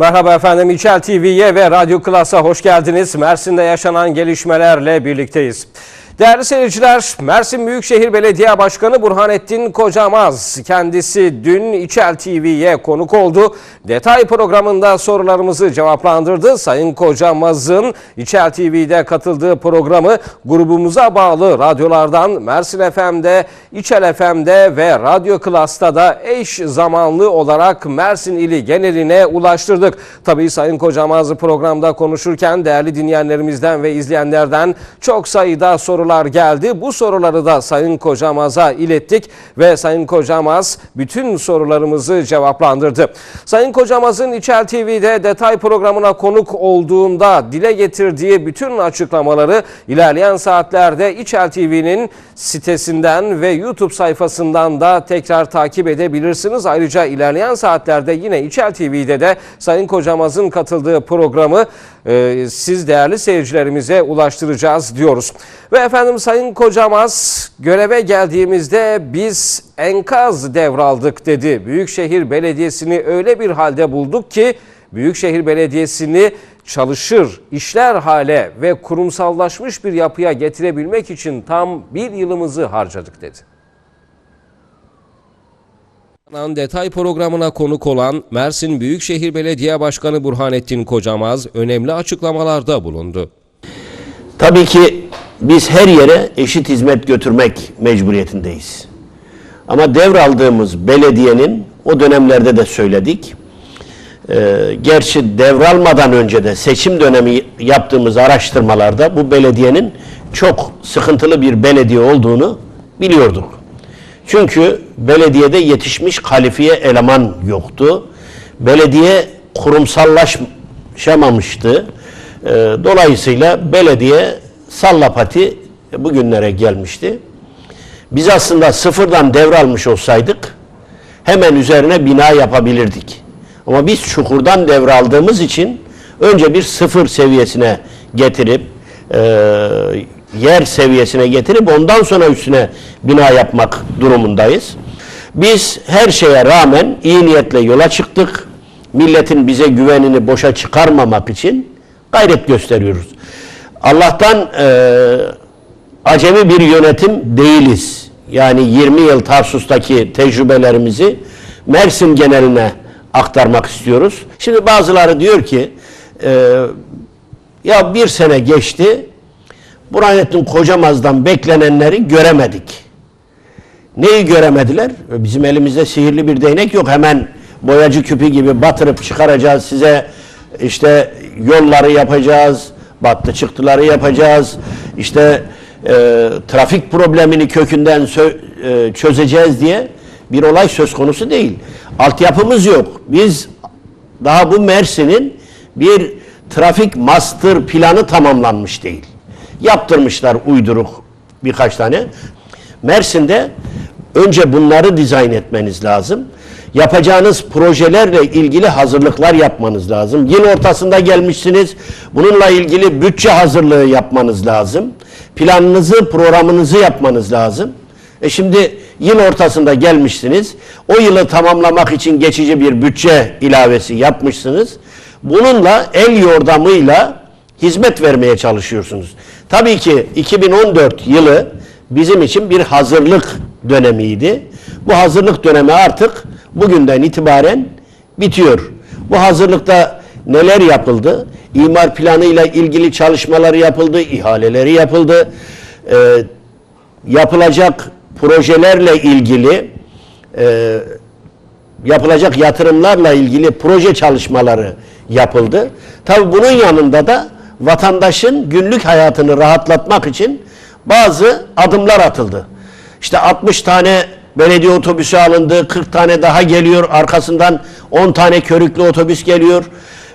Merhaba efendim İçel TV'ye ve Radyo Klas'a hoş geldiniz. Mersin'de yaşanan gelişmelerle birlikteyiz. Değerli seyirciler, Mersin Büyükşehir Belediye Başkanı Burhanettin Kocamaz kendisi dün İçel TV'ye konuk oldu. Detay programında sorularımızı cevaplandırdı. Sayın Kocamaz'ın İçel TV'de katıldığı programı grubumuza bağlı radyolardan Mersin FM'de, İçel FM'de ve Radyo Klas'ta da eş zamanlı olarak Mersin ili geneline ulaştırdık. Tabii Sayın Kocamaz programda konuşurken değerli dinleyenlerimizden ve izleyenlerden çok sayıda sorular geldi. Bu soruları da Sayın Kocamaz'a ilettik ve Sayın Kocamaz bütün sorularımızı cevaplandırdı. Sayın Kocamaz'ın İçel TV'de detay programına konuk olduğunda dile getirdiği bütün açıklamaları ilerleyen saatlerde İçel TV'nin sitesinden ve YouTube sayfasından da tekrar takip edebilirsiniz. Ayrıca ilerleyen saatlerde yine İçel TV'de de Sayın Kocamaz'ın katıldığı programı e, siz değerli seyircilerimize ulaştıracağız diyoruz. Ve efendim Sayın Kocamaz göreve geldiğimizde biz enkaz devraldık dedi. Büyükşehir Belediyesi'ni öyle bir halde bulduk ki Büyükşehir Belediyesi'ni çalışır, işler hale ve kurumsallaşmış bir yapıya getirebilmek için tam bir yılımızı harcadık dedi. An Detay programına konuk olan Mersin Büyükşehir Belediye Başkanı Burhanettin Kocamaz önemli açıklamalarda bulundu. Tabii ki biz her yere eşit hizmet götürmek mecburiyetindeyiz. Ama devraldığımız belediyenin o dönemlerde de söyledik. Ee, gerçi devralmadan önce de seçim dönemi yaptığımız araştırmalarda bu belediyenin çok sıkıntılı bir belediye olduğunu biliyorduk. Çünkü belediyede yetişmiş kalifiye eleman yoktu. Belediye kurumsallaşmamıştı. Ee, Dolayısıyla belediye sallapati bugünlere gelmişti. Biz aslında sıfırdan devralmış olsaydık hemen üzerine bina yapabilirdik. Ama biz çukurdan devraldığımız için önce bir sıfır seviyesine getirip e, yer seviyesine getirip ondan sonra üstüne bina yapmak durumundayız. Biz her şeye rağmen iyi niyetle yola çıktık. Milletin bize güvenini boşa çıkarmamak için gayret gösteriyoruz. Allah'tan e, acemi bir yönetim değiliz. Yani 20 yıl Tarsus'taki tecrübelerimizi Mersin geneline aktarmak istiyoruz. Şimdi bazıları diyor ki e, ya bir sene geçti Burhanettin Kocamaz'dan beklenenleri göremedik. Neyi göremediler? Bizim elimizde sihirli bir değnek yok. Hemen boyacı küpü gibi batırıp çıkaracağız size işte yolları yapacağız, battı çıktıları yapacağız. İşte e, trafik problemini kökünden e, çözeceğiz diye bir olay söz konusu değil. Altyapımız yok. Biz daha bu Mersin'in bir trafik master planı tamamlanmış değil. Yaptırmışlar uyduruk birkaç tane. Mersin'de önce bunları dizayn etmeniz lazım. Yapacağınız projelerle ilgili hazırlıklar yapmanız lazım. Yıl ortasında gelmişsiniz. Bununla ilgili bütçe hazırlığı yapmanız lazım. Planınızı, programınızı yapmanız lazım. E şimdi yıl ortasında gelmişsiniz. O yılı tamamlamak için geçici bir bütçe ilavesi yapmışsınız. Bununla el yordamıyla hizmet vermeye çalışıyorsunuz. Tabii ki 2014 yılı bizim için bir hazırlık dönemiydi. Bu hazırlık dönemi artık bugünden itibaren bitiyor. Bu hazırlıkta neler yapıldı? İmar planıyla ilgili çalışmaları yapıldı, ihaleleri yapıldı. Ee, yapılacak projelerle ilgili e, yapılacak yatırımlarla ilgili proje çalışmaları yapıldı. Tabi bunun yanında da vatandaşın günlük hayatını rahatlatmak için bazı adımlar atıldı. İşte 60 tane belediye otobüsü alındı, 40 tane daha geliyor, arkasından 10 tane körüklü otobüs geliyor.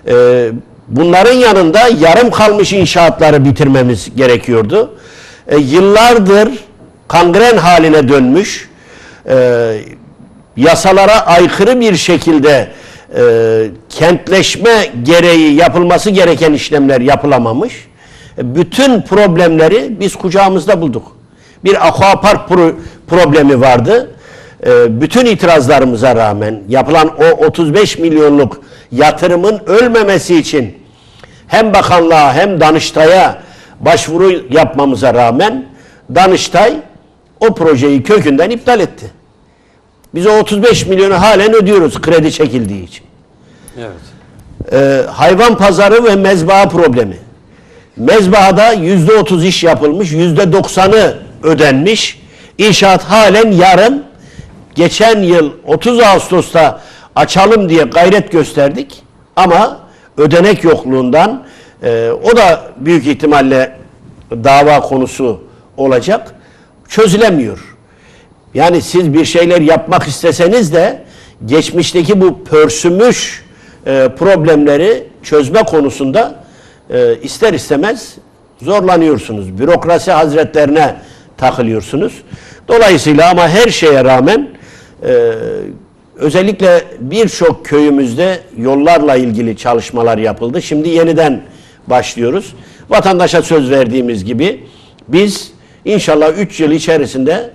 Ee, bunların yanında yarım kalmış inşaatları bitirmemiz gerekiyordu. Ee, yıllardır kangren haline dönmüş, e, yasalara aykırı bir şekilde e, kentleşme gereği yapılması gereken işlemler yapılamamış. E, bütün problemleri biz kucağımızda bulduk. Bir aquapark pro- problemi vardı. E, bütün itirazlarımıza rağmen yapılan o 35 milyonluk yatırımın ölmemesi için hem bakanlığa hem Danıştay'a başvuru yapmamıza rağmen Danıştay o projeyi kökünden iptal etti. Biz o 35 milyonu halen ödüyoruz kredi çekildiği için. Evet. Ee, hayvan pazarı ve mezbaha problemi. Mezbahada yüzde otuz iş yapılmış, yüzde doksanı ödenmiş. İnşaat halen yarım. Geçen yıl 30 Ağustos'ta açalım diye gayret gösterdik. Ama ödenek yokluğundan e, o da büyük ihtimalle dava konusu olacak. Çözülemiyor. Yani siz bir şeyler yapmak isteseniz de geçmişteki bu pörsümüş e, problemleri çözme konusunda e, ister istemez zorlanıyorsunuz. Bürokrasi hazretlerine takılıyorsunuz. Dolayısıyla ama her şeye rağmen e, özellikle birçok köyümüzde yollarla ilgili çalışmalar yapıldı. Şimdi yeniden başlıyoruz. Vatandaşa söz verdiğimiz gibi biz inşallah 3 yıl içerisinde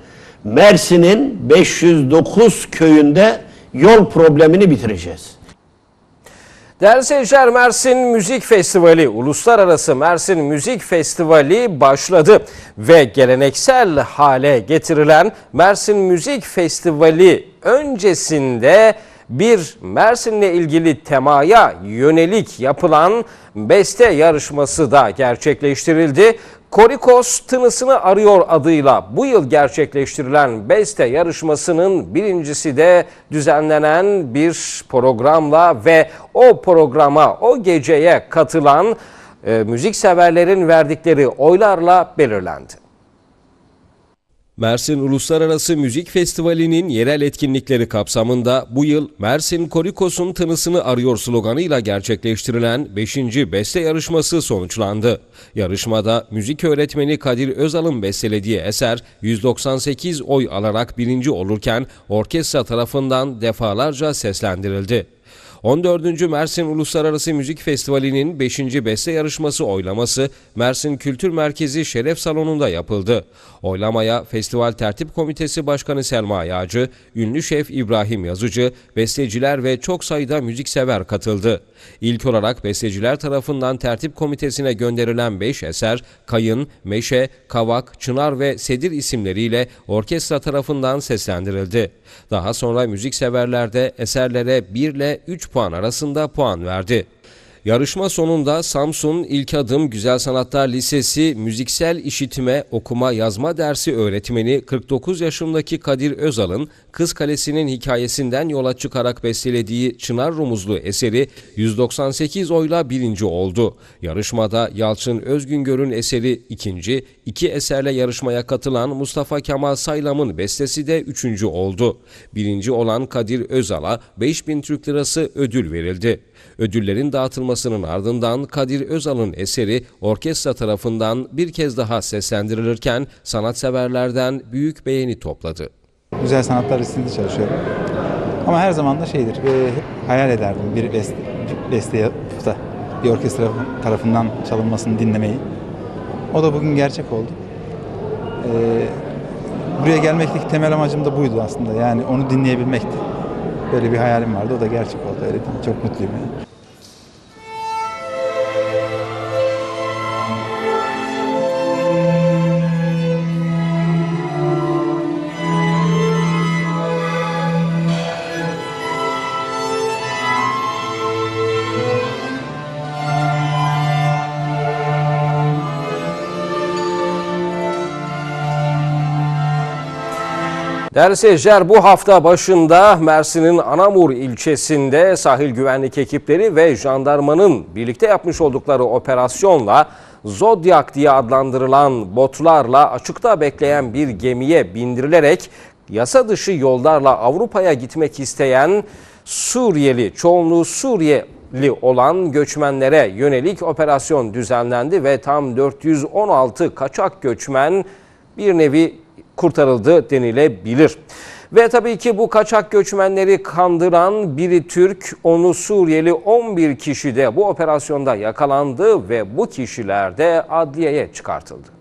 Mersin'in 509 köyünde yol problemini bitireceğiz. Değerli seyirciler Mersin Müzik Festivali, Uluslararası Mersin Müzik Festivali başladı ve geleneksel hale getirilen Mersin Müzik Festivali öncesinde bir Mersin'le ilgili temaya yönelik yapılan beste yarışması da gerçekleştirildi. Korikos Tınısını Arıyor adıyla bu yıl gerçekleştirilen beste yarışmasının birincisi de düzenlenen bir programla ve o programa, o geceye katılan e, müzikseverlerin verdikleri oylarla belirlendi. Mersin Uluslararası Müzik Festivali'nin yerel etkinlikleri kapsamında bu yıl Mersin Korikos'un tınısını arıyor sloganıyla gerçekleştirilen 5. beste yarışması sonuçlandı. Yarışmada müzik öğretmeni Kadir Özal'ın bestelediği eser 198 oy alarak birinci olurken orkestra tarafından defalarca seslendirildi. 14. Mersin Uluslararası Müzik Festivali'nin 5. beste yarışması oylaması Mersin Kültür Merkezi Şeref Salonu'nda yapıldı. Oylamaya Festival Tertip Komitesi Başkanı Selma Yağcı, ünlü şef İbrahim Yazıcı, besteciler ve çok sayıda müziksever katıldı. İlk olarak besteciler tarafından tertip komitesine gönderilen 5 eser, Kayın, Meşe, Kavak, Çınar ve Sedir isimleriyle orkestra tarafından seslendirildi. Daha sonra müzikseverler de eserlere 1 ile 3 puan arasında puan verdi. Yarışma sonunda Samsun İlk Adım Güzel Sanatlar Lisesi Müziksel İşitme Okuma Yazma Dersi öğretmeni 49 yaşındaki Kadir Özal'ın Kız Kalesi'nin hikayesinden yola çıkarak bestelediği Çınar Rumuzlu eseri 198 oyla birinci oldu. Yarışmada Yalçın Özgüngör'ün eseri ikinci, iki eserle yarışmaya katılan Mustafa Kemal Saylam'ın bestesi de üçüncü oldu. Birinci olan Kadir Özal'a 5000 Türk Lirası ödül verildi. Ödüllerin dağıtılmasının ardından Kadir Özal'ın eseri orkestra tarafından bir kez daha seslendirilirken sanatseverlerden büyük beğeni topladı. Güzel sanatlar lisesinde çalışıyorum. Ama her zaman da şeydir, e, hayal ederdim bir beste, beste yapıp da bir orkestra tarafından çalınmasını dinlemeyi. O da bugün gerçek oldu. E, buraya gelmekteki temel amacım da buydu aslında. Yani onu dinleyebilmekti. Böyle bir hayalim vardı, o da gerçek oldu. Öyle değil? Çok mutluyum yani. Değerli seyirciler bu hafta başında Mersin'in Anamur ilçesinde sahil güvenlik ekipleri ve jandarmanın birlikte yapmış oldukları operasyonla Zodyak diye adlandırılan botlarla açıkta bekleyen bir gemiye bindirilerek yasa dışı yollarla Avrupa'ya gitmek isteyen Suriyeli, çoğunluğu Suriyeli olan göçmenlere yönelik operasyon düzenlendi ve tam 416 kaçak göçmen bir nevi kurtarıldı denilebilir. Ve tabii ki bu kaçak göçmenleri kandıran biri Türk, onu Suriyeli 11 kişi de bu operasyonda yakalandı ve bu kişiler de adliyeye çıkartıldı.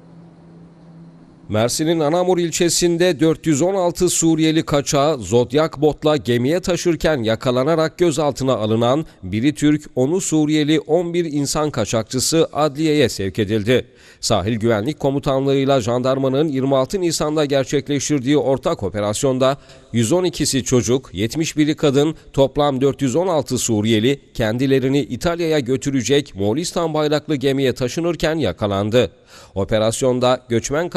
Mersin'in Anamur ilçesinde 416 Suriyeli kaçağı Zodyak botla gemiye taşırken yakalanarak gözaltına alınan biri Türk, onu Suriyeli 11 insan kaçakçısı adliyeye sevk edildi. Sahil Güvenlik Komutanlığı'yla jandarmanın 26 Nisan'da gerçekleştirdiği ortak operasyonda 112'si çocuk, 71'i kadın, toplam 416 Suriyeli kendilerini İtalya'ya götürecek Moğolistan bayraklı gemiye taşınırken yakalandı. Operasyonda göçmen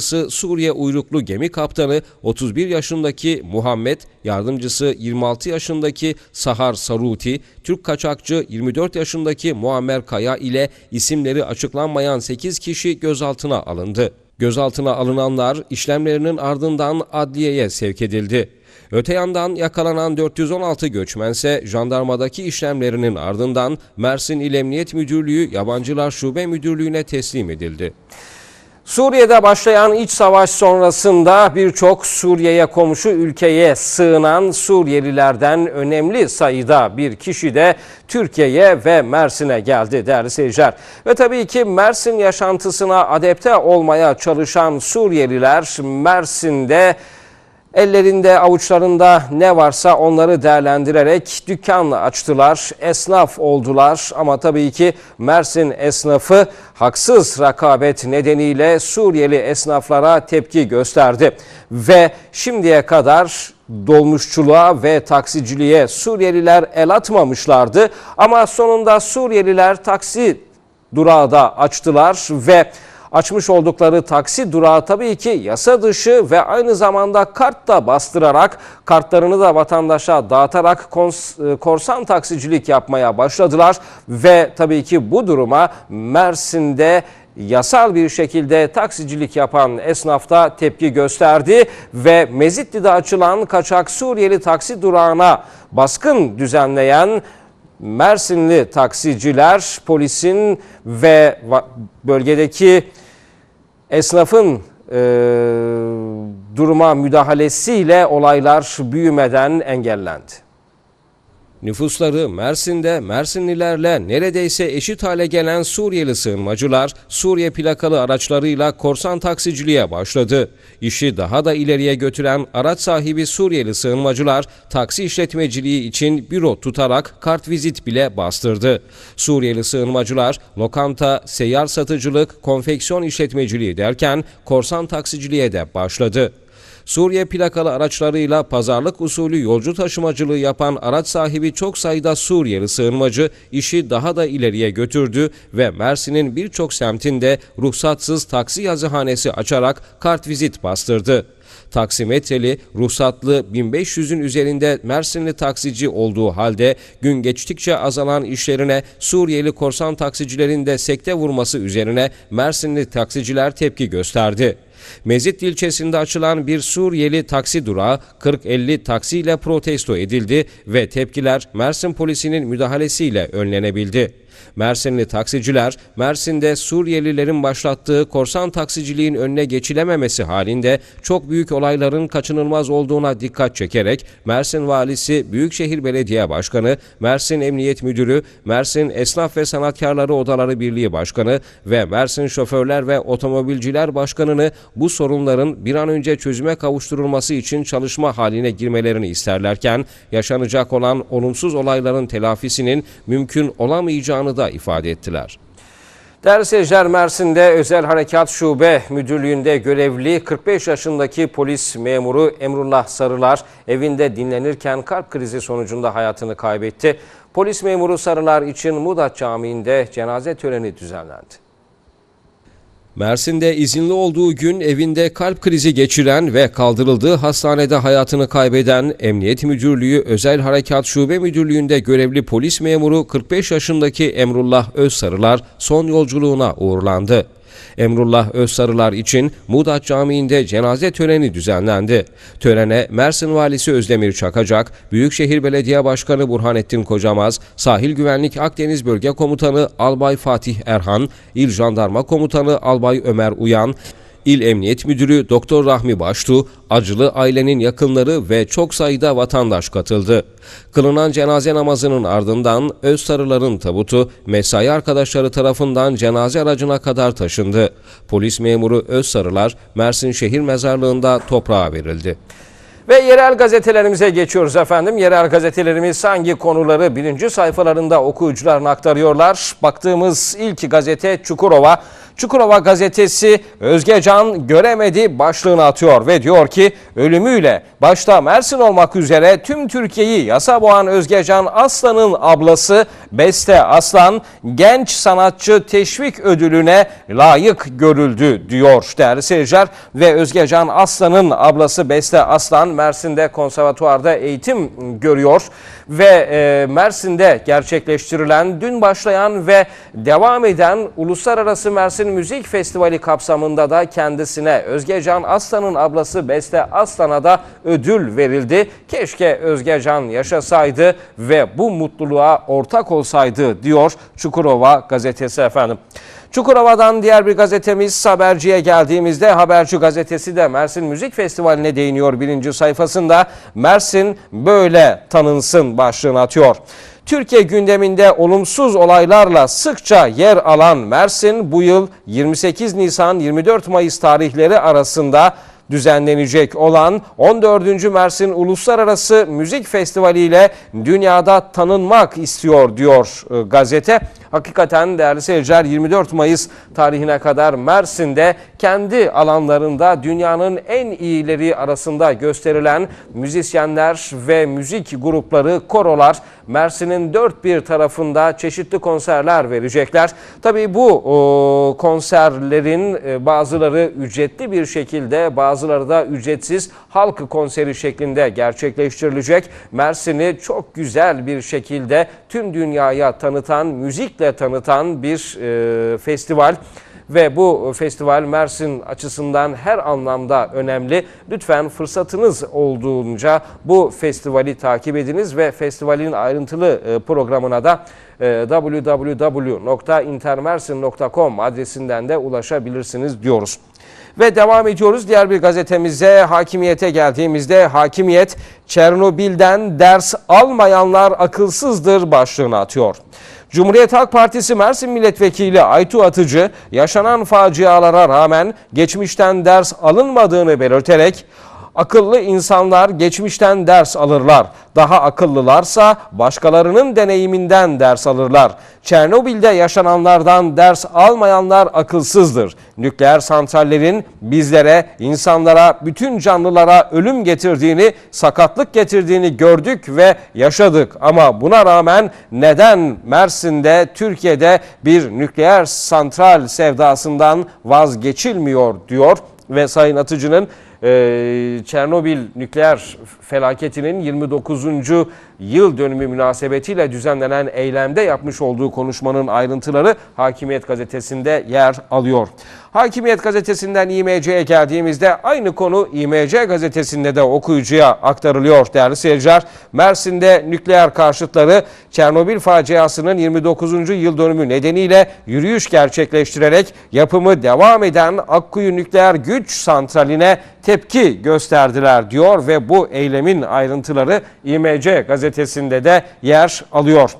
kaçakçısı Suriye uyruklu gemi kaptanı 31 yaşındaki Muhammed, yardımcısı 26 yaşındaki Sahar Saruti, Türk kaçakçı 24 yaşındaki Muammer Kaya ile isimleri açıklanmayan 8 kişi gözaltına alındı. Gözaltına alınanlar işlemlerinin ardından adliyeye sevk edildi. Öte yandan yakalanan 416 göçmense jandarmadaki işlemlerinin ardından Mersin İl Emniyet Müdürlüğü Yabancılar Şube Müdürlüğü'ne teslim edildi. Suriye'de başlayan iç savaş sonrasında birçok Suriye'ye komşu ülkeye sığınan Suriyelilerden önemli sayıda bir kişi de Türkiye'ye ve Mersin'e geldi değerli seyirciler. Ve tabii ki Mersin yaşantısına adapte olmaya çalışan Suriyeliler Mersin'de Ellerinde avuçlarında ne varsa onları değerlendirerek dükkan açtılar, esnaf oldular ama tabii ki Mersin esnafı haksız rekabet nedeniyle Suriyeli esnaflara tepki gösterdi. Ve şimdiye kadar dolmuşçuluğa ve taksiciliğe Suriyeliler el atmamışlardı ama sonunda Suriyeliler taksi durağı da açtılar ve Açmış oldukları taksi durağı tabii ki yasa dışı ve aynı zamanda kart da bastırarak kartlarını da vatandaşa dağıtarak e, korsan taksicilik yapmaya başladılar. Ve tabii ki bu duruma Mersin'de yasal bir şekilde taksicilik yapan esnafta tepki gösterdi ve Mezitli'de açılan kaçak Suriyeli taksi durağına baskın düzenleyen Mersinli taksiciler polisin ve bölgedeki esnafın e, duruma müdahalesiyle olaylar büyümeden engellendi. Nüfusları Mersin'de Mersinlilerle neredeyse eşit hale gelen Suriyeli sığınmacılar Suriye plakalı araçlarıyla korsan taksiciliğe başladı. İşi daha da ileriye götüren araç sahibi Suriyeli sığınmacılar taksi işletmeciliği için büro tutarak kartvizit bile bastırdı. Suriyeli sığınmacılar lokanta, seyyar satıcılık, konfeksiyon işletmeciliği derken korsan taksiciliğe de başladı. Suriye plakalı araçlarıyla pazarlık usulü yolcu taşımacılığı yapan araç sahibi çok sayıda Suriyeli sığınmacı işi daha da ileriye götürdü ve Mersin'in birçok semtinde ruhsatsız taksi yazıhanesi açarak kartvizit bastırdı. Taksimetreli, ruhsatlı 1500'ün üzerinde Mersinli taksici olduğu halde gün geçtikçe azalan işlerine Suriyeli korsan taksicilerin de sekte vurması üzerine Mersinli taksiciler tepki gösterdi. Mezit ilçesinde açılan bir Suriyeli taksi durağı 40-50 taksiyle protesto edildi ve tepkiler Mersin polisinin müdahalesiyle önlenebildi. Mersinli taksiciler, Mersin'de Suriyelilerin başlattığı korsan taksiciliğin önüne geçilememesi halinde çok büyük olayların kaçınılmaz olduğuna dikkat çekerek Mersin Valisi, Büyükşehir Belediye Başkanı, Mersin Emniyet Müdürü, Mersin Esnaf ve Sanatkarları Odaları Birliği Başkanı ve Mersin Şoförler ve Otomobilciler Başkanı'nı bu sorunların bir an önce çözüme kavuşturulması için çalışma haline girmelerini isterlerken yaşanacak olan olumsuz olayların telafisinin mümkün olamayacağını da ifade ettiler. Seyirciler Mersin'de Özel Harekat Şube Müdürlüğü'nde görevli 45 yaşındaki polis memuru Emrullah Sarılar evinde dinlenirken kalp krizi sonucunda hayatını kaybetti. Polis memuru Sarılar için Mudat Camii'nde cenaze töreni düzenlendi. Mersin'de izinli olduğu gün evinde kalp krizi geçiren ve kaldırıldığı hastanede hayatını kaybeden Emniyet Müdürlüğü Özel Harekat Şube Müdürlüğü'nde görevli polis memuru 45 yaşındaki Emrullah Özsarılar son yolculuğuna uğurlandı. Emrullah Özsarılar için Mudat Camii'nde cenaze töreni düzenlendi. Törene Mersin Valisi Özdemir Çakacak, Büyükşehir Belediye Başkanı Burhanettin Kocamaz, Sahil Güvenlik Akdeniz Bölge Komutanı Albay Fatih Erhan, İl Jandarma Komutanı Albay Ömer Uyan, İl Emniyet Müdürü Doktor Rahmi Baştu, acılı ailenin yakınları ve çok sayıda vatandaş katıldı. Kılınan cenaze namazının ardından Özsarıların tabutu mesai arkadaşları tarafından cenaze aracına kadar taşındı. Polis memuru Özsarılar Mersin Şehir Mezarlığı'nda toprağa verildi. Ve yerel gazetelerimize geçiyoruz efendim. Yerel gazetelerimiz hangi konuları birinci sayfalarında okuyucularına aktarıyorlar? Baktığımız ilk gazete Çukurova. Çukurova gazetesi Özgecan göremedi başlığını atıyor ve diyor ki ölümüyle başta Mersin olmak üzere tüm Türkiye'yi yasa boğan Özgecan Aslan'ın ablası Beste Aslan genç sanatçı teşvik ödülüne layık görüldü diyor değerli seyirciler. Ve Özgecan Aslan'ın ablası Beste Aslan Mersin'de konservatuvarda eğitim görüyor. Ve e, Mersin'de gerçekleştirilen dün başlayan ve devam eden Uluslararası Mersin Müzik Festivali kapsamında da kendisine Özgecan Aslan'ın ablası Beste Aslan'a da ödül verildi. Keşke Özgecan yaşasaydı ve bu mutluluğa ortak olsaydı diyor Çukurova gazetesi efendim. Çukurova'dan diğer bir gazetemiz Haberci'ye geldiğimizde Haberci gazetesi de Mersin Müzik Festivali'ne değiniyor birinci sayfasında. Mersin böyle tanınsın başlığını atıyor. Türkiye gündeminde olumsuz olaylarla sıkça yer alan Mersin bu yıl 28 Nisan 24 Mayıs tarihleri arasında düzenlenecek olan 14. Mersin Uluslararası Müzik Festivali ile dünyada tanınmak istiyor diyor e, gazete. Hakikaten değerli seyirciler 24 Mayıs tarihine kadar Mersin'de kendi alanlarında dünyanın en iyileri arasında gösterilen müzisyenler ve müzik grupları, korolar Mersin'in dört bir tarafında çeşitli konserler verecekler. Tabii bu o, konserlerin e, bazıları ücretli bir şekilde bazıları da ücretsiz halk konseri şeklinde gerçekleştirilecek. Mersin'i çok güzel bir şekilde tüm dünyaya tanıtan, müzikle tanıtan bir e, festival ve bu festival Mersin açısından her anlamda önemli. Lütfen fırsatınız olduğunca bu festivali takip ediniz ve festivalin ayrıntılı e, programına da e, www.intermersin.com adresinden de ulaşabilirsiniz diyoruz. Ve devam ediyoruz diğer bir gazetemize Hakimiyete geldiğimizde Hakimiyet Çernobil'den ders almayanlar akılsızdır başlığını atıyor. Cumhuriyet Halk Partisi Mersin Milletvekili Aytu Atıcı yaşanan facialara rağmen geçmişten ders alınmadığını belirterek Akıllı insanlar geçmişten ders alırlar. Daha akıllılarsa başkalarının deneyiminden ders alırlar. Çernobil'de yaşananlardan ders almayanlar akılsızdır. Nükleer santrallerin bizlere, insanlara, bütün canlılara ölüm getirdiğini, sakatlık getirdiğini gördük ve yaşadık. Ama buna rağmen neden Mersin'de, Türkiye'de bir nükleer santral sevdasından vazgeçilmiyor diyor ve Sayın Atıcı'nın e, Çernobil nükleer felaketinin 29. yıl dönümü münasebetiyle düzenlenen eylemde yapmış olduğu konuşmanın ayrıntıları Hakimiyet gazetesinde yer alıyor. Hakimiyet gazetesinden İMC'ye geldiğimizde aynı konu İMC gazetesinde de okuyucuya aktarılıyor değerli seyirciler. Mersin'de nükleer karşıtları Çernobil faciasının 29. yıl dönümü nedeniyle yürüyüş gerçekleştirerek yapımı devam eden Akkuyu Nükleer Güç Santrali'ne tepki gösterdiler diyor ve bu eylemin ayrıntıları İMC gazetesinde de yer alıyor.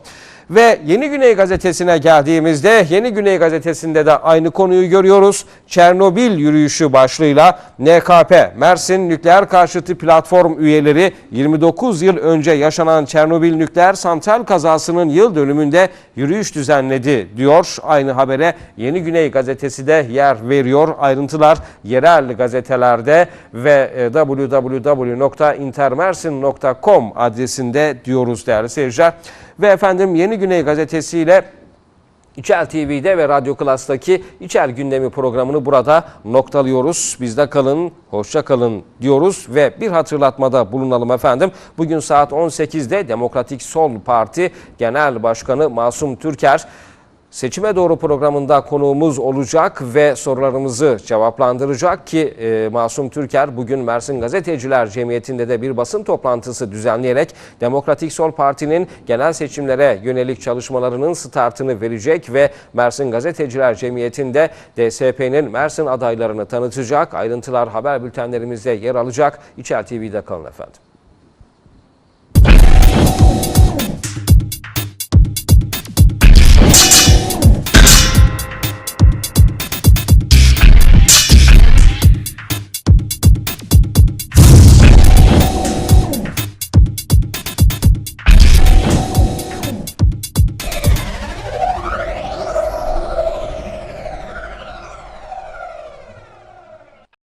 Ve Yeni Güney gazetesine geldiğimizde Yeni Güney gazetesinde de aynı konuyu görüyoruz. Çernobil yürüyüşü başlığıyla NKP Mersin Nükleer Karşıtı Platform üyeleri 29 yıl önce yaşanan Çernobil nükleer santral kazasının yıl dönümünde yürüyüş düzenledi diyor. Aynı habere Yeni Güney gazetesi de yer veriyor. Ayrıntılar yerel gazetelerde ve e, www.intermersin.com adresinde diyoruz değerli seyirciler. Ve efendim Yeni Güney Gazetesi ile İçel TV'de ve Radyo Klas'taki İçel Gündemi programını burada noktalıyoruz. Bizde kalın, hoşça kalın diyoruz ve bir hatırlatmada bulunalım efendim. Bugün saat 18'de Demokratik Sol Parti Genel Başkanı Masum Türker Seçime Doğru programında konuğumuz olacak ve sorularımızı cevaplandıracak ki e, Masum Türker bugün Mersin Gazeteciler Cemiyeti'nde de bir basın toplantısı düzenleyerek Demokratik Sol Parti'nin genel seçimlere yönelik çalışmalarının startını verecek ve Mersin Gazeteciler Cemiyeti'nde DSP'nin Mersin adaylarını tanıtacak. Ayrıntılar haber bültenlerimizde yer alacak. İçer TV'de kalın efendim.